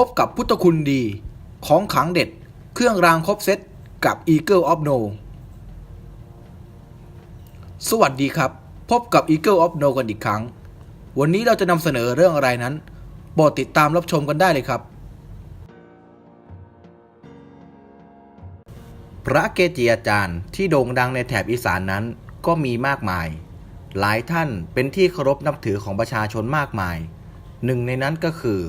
พบกับพุทธคุณดีของขังเด็ด เครื่องรางครบเซตกับ Eagle of No สวัสดีครับ พบกับ Eagle of No กันอีกครั้ง วันนี้เราจะนำเสนอเรื่องอะไรนั้นโปรดติดตามรับชมกันได้เลยครับ พระเกจิอาจารย์ที่โด่งดังในแถบอีสานนั้นก็มีมากมาย หลายท่านเป็นที่เคารพนับถือของประชาชนมากมาย หนึ่งในนั้นก็คือ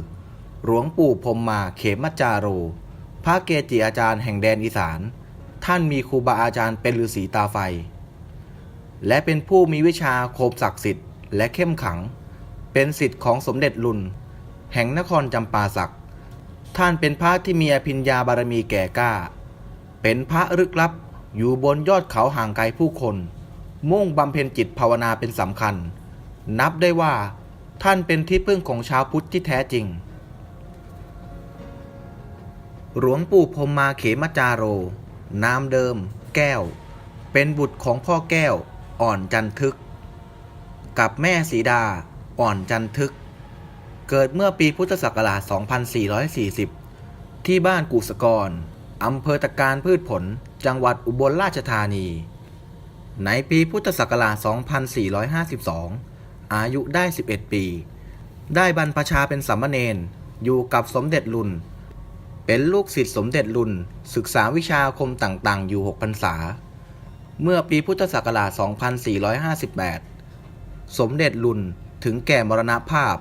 หลวงปู่พรมมาเขมจาโร พระเกจิอาจารย์แห่งแดนอีสาน ท่านมีครูบาอาจารย์เป็นฤาษีตาไฟ และเป็นผู้มีวิชาโคมศักดิ์สิทธิ์และเข้มขัง เป็นสิทธิ์ของสมเด็จลุน แห่งนครจำปาสัก ท่านเป็นพระที่มีอภิญญาบารมีแก่กล้า เป็นพระลึกลับอยู่บนยอดเขาห่างไกลผู้คน มุ่งบำเพ็ญจิตภาวนาเป็นสำคัญ นับได้ว่าท่านเป็นที่พึ่งของชาวพุทธที่แท้จริง หลวงปู่พมมาเขมจาโร นามเดิม แก้ว เป็นบุตรของพ่อแก้ว อ่อนจันทึก กับแม่สีดา อ่อนจันทึก เกิดเมื่อปีพุทธศักราช 2440 ที่บ้านกุสกร อำเภอตะการพืชผล จังหวัดอุบลราชธานี ในปีพุทธศักราช 2452 อายุได้ 11 ปี ได้บรรพชาเป็นสามเณรอยู่กับสมเด็จลุน เป็นลูกศิษย์สมเด็จลุนศึกษาวิชาคมต่างๆ อยู่ 6 พรรษา เมื่อปีพุทธศักราช 2458 สมเด็จลุนถึงแก่มรณภาพ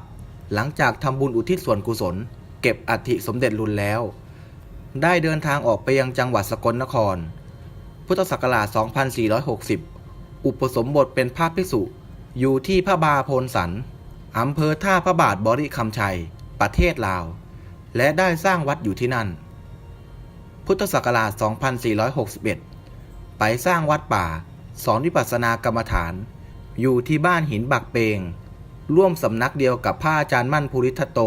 หลังจากทำบุญอุทิศส่วนกุศล เก็บอัฐิสมเด็จลุนแล้ว ได้เดินทางออกไปยังจังหวัดสกลนคร พุทธศักราช 2460 อุปสมบทเป็นพระภิกษุอยู่ที่พระบาโพนสันอำเภอท่าพระบาทบริคำชัย ประเทศลาว และได้สร้างวัดอยู่ที่นั่น พุทธศักราช 2461 ไปสร้างวัดป่า สอนวิปัสสนากรรมฐาน อยู่ที่บ้านหินบักเปง ร่วมสำนักเดียวกับพระอาจารย์มั่นภูริทัตโต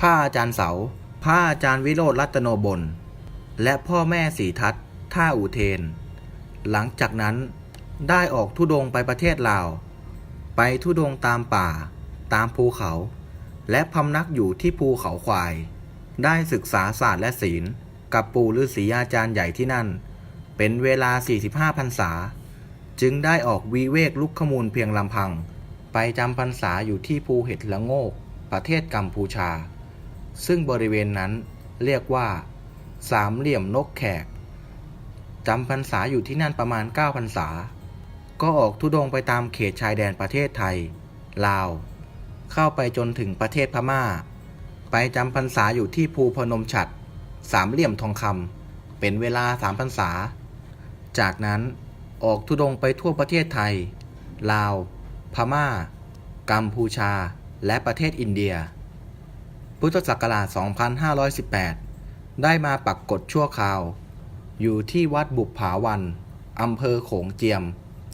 พระอาจารย์เสา พระอาจารย์วิโรธรัตโนบล และพ่อแม่สีทัศน์ท่าอุเทน หลังจากนั้นได้ออกทุดงไปประเทศลาว ไปทุดงตามป่า ตามภูเขา และพำนักอยู่ที่ภูเขาควาย ได้ศึกษาศาสตร์และศีล กับปู่ฤาษีอาจารย์ใหญ่ที่นั่น เป็นเวลา 45พรรษา จึงได้ออกวิเวกลุกขมูลเพียงลำพัง ไปจำพรรษาอยู่ที่ภูเห็ดละโงก ประเทศกัมพูชา ซึ่งบริเวณนั้นเรียกว่า สามเหลี่ยมนกแขกจำพรรษาอยู่ที่นั่นประมาณ9พรรษา ก็ออกทุดงไปตามเขตชายแดนประเทศไทย ลาว เข้าไปจนถึงประเทศพม่า ไปจำพรรษาอยู่ที่ภูพนมฉัตรสามเหลี่ยมทองคำเป็นเวลาสามพรรษา จากนั้นออกทุดงไปทั่วประเทศไทย ลาว พม่า กัมพูชา และประเทศอินเดีย พุทธศักราช 2518 ได้มาปักกฎชั่วคราว อยู่ที่วัดบุปผาวันอำเภอโขงเจียม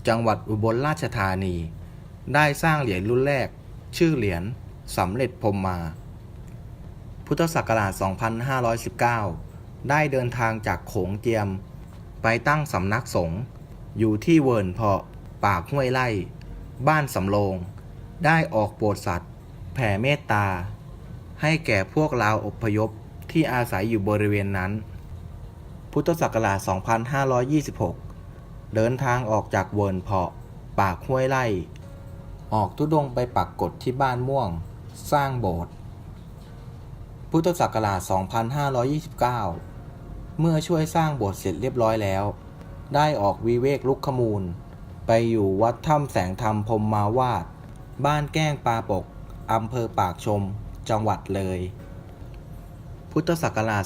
จังหวัดอุบลราชธานี ได้สร้างเหรียญรุ่นแรก ชื่อเหรียญสำเร็จพรมมา พุทธศักราช 2519 ได้เดินทางจากโขงเจียม ไปตั้งสำนักสงฆ์อยู่ที่เวิร์นเพาะปากห้วยไล่บ้านสำโรง ได้ออกโปรดสัตว์ แผ่เมตตา ให้แก่พวกลาวอพยพที่อาศัยอยู่บริเวณนั้น พุทธศักราช 2526 เดินทางออกจากเวิร์นเพาะปากห้วยไล่ ออกทุดงไปปักกฎที่บ้านม่วง สร้างโบสถ์พุทธศักราช 2529 เมื่อช่วยสร้างโบสถ์เสร็จเรียบร้อยแล้ว ได้ออกวิเวกลุกขมูล ไปอยู่วัดถ้ำแสงธรรมพรมมาวาด บ้านแก้งปาปกอำเภอปากชม จังหวัดเลย พุทธศักราช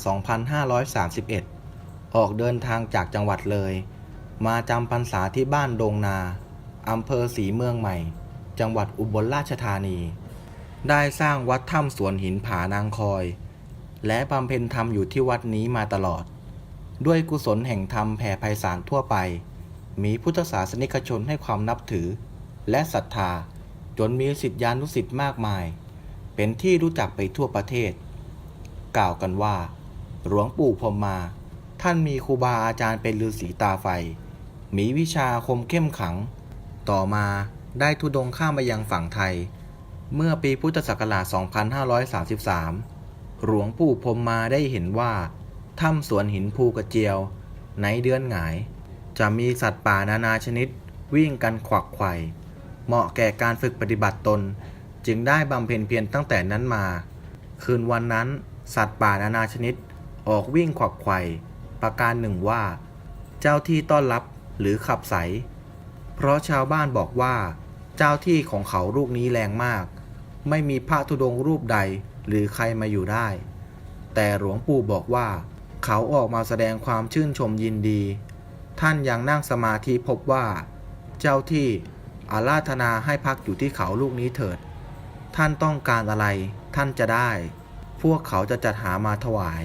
2531 ออกเดินทางจากจังหวัดเลย มาจำพรรษาที่บ้านดงนาอำเภอสีเมืองใหม่ จังหวัดอุบลราชธานี ได้สร้างวัดถ้ำสวนหินผานางคอย และบำเพ็ญธรรมอยู่ที่วัดนี้มาตลอด ด้วยกุศลแห่งธรรมแผ่ไพศาลทั่วไป มีพุทธศาสนิกชนให้ความนับถือ และศรัทธาจนมีสิทธิานุสิทธิ์มากมาย เป็นที่รู้จักไปทั่วประเทศ กล่าวกันว่า หลวงปู่พรมมา ท่านมีครูบาอาจารย์เป็นฤาษีตาไฟ มีวิชาอาคมเข้มขัง ต่อมา ได้ทุดงข้ามมายังฝั่งไทย เมื่อปีพุทธศักราช 2533 หลวงปู่พรมมาได้เห็นว่า ถ้ำสวนหินภูกระเจียว ในเดือนหงาย จะมีสัตว์ป่านานาชนิด วิ่งกันขวักไข่เหมาะแก่การฝึกปฏิบัติตน จึงได้บำเพ็ญเพียรตั้งแต่นั้นมา คืนวันนั้น สัตว์ป่านานาชนิด ออกวิ่งขวักไข่ประการหนึ่งว่า เจ้าที่ต้อนรับหรือขับใส เพราะชาวบ้านบอกว่า เจ้าที่ของเขาลูกนี้แรงมาก ไม่มีพระธุดงรูปใดหรือใครมาอยู่ได้ แต่หลวงปู่บอกว่า เขาออกมาแสดงความชื่นชมยินดี ท่านยังนั่งสมาธิพบว่า เจ้าที่อาราธนาให้พักอยู่ที่เขาลูกนี้เถิด ท่านต้องการอะไร ท่านจะได้ พวกเขาจะจัดหามาถวาย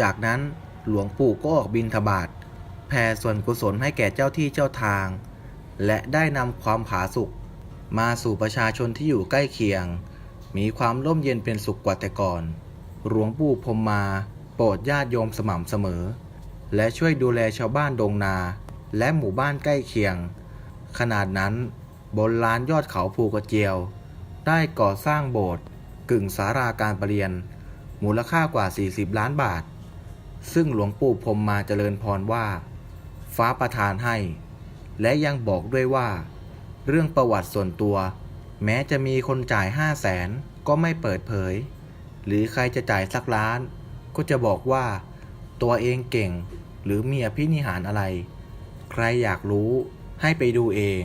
จากนั้นหลวงปู่ก็ออกบินทบาทแผ่ส่วนกุศลให้แก่เจ้าที่เจ้าทาง และได้นำความผาสุกมาสู่ประชาชนที่อยู่ใกล้เคียง มีความร่มเย็นเป็นสุขกว่าแต่ก่อน หลวงปู่พมมา โปรดญาติโยมสม่ำเสมอ และช่วยดูแลชาวบ้านดงนา และหมู่บ้านใกล้เคียง ขนาดนั้นบนลานยอดเขาภูกระเจียว ได้ก่อสร้างโบสถ์กึ่งสาราการประเรียน มูลค่ากว่า 40 ล้านบาท ซึ่งหลวงปู่พมมาเจริญพรว่า ฟ้าประทานให้ และยังบอกด้วยว่า เรื่องประวัติส่วนตัว แม้จะมีคนจ่ายห้าแสนก็ไม่เปิดเผย หรือใครจะจ่ายสักล้าน ก็จะบอกว่า ตัวเองเก่ง หรือมีอภินิหารอะไร ใครอยากรู้ให้ไปดูเอง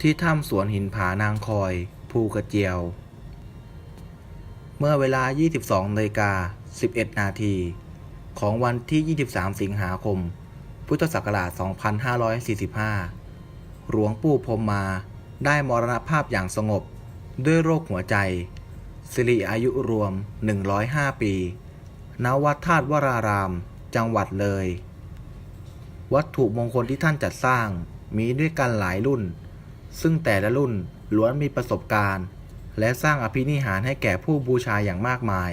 ที่ถ้ำสวนหินผานางคอย ภูกระเจียว เมื่อเวลา 22นาฬิกา11 นาทีของวันที่ 23 สิงหาคม พุทธศักราช 2545 หลวงปู่พรมมาได้มรณภาพอย่างสงบ ด้วยโรคหัวใจ สิริอายุรวม 105 ปี ณ วัดธาตุวราราม จังหวัดเลย วัตถุมงคลที่ท่านจัดสร้างมีด้วยกันหลายรุ่น ซึ่งแต่ละรุ่นล้วนมีประสบการณ์ และสร้างอภินิหารให้แก่ผู้บูชาอย่างมากมาย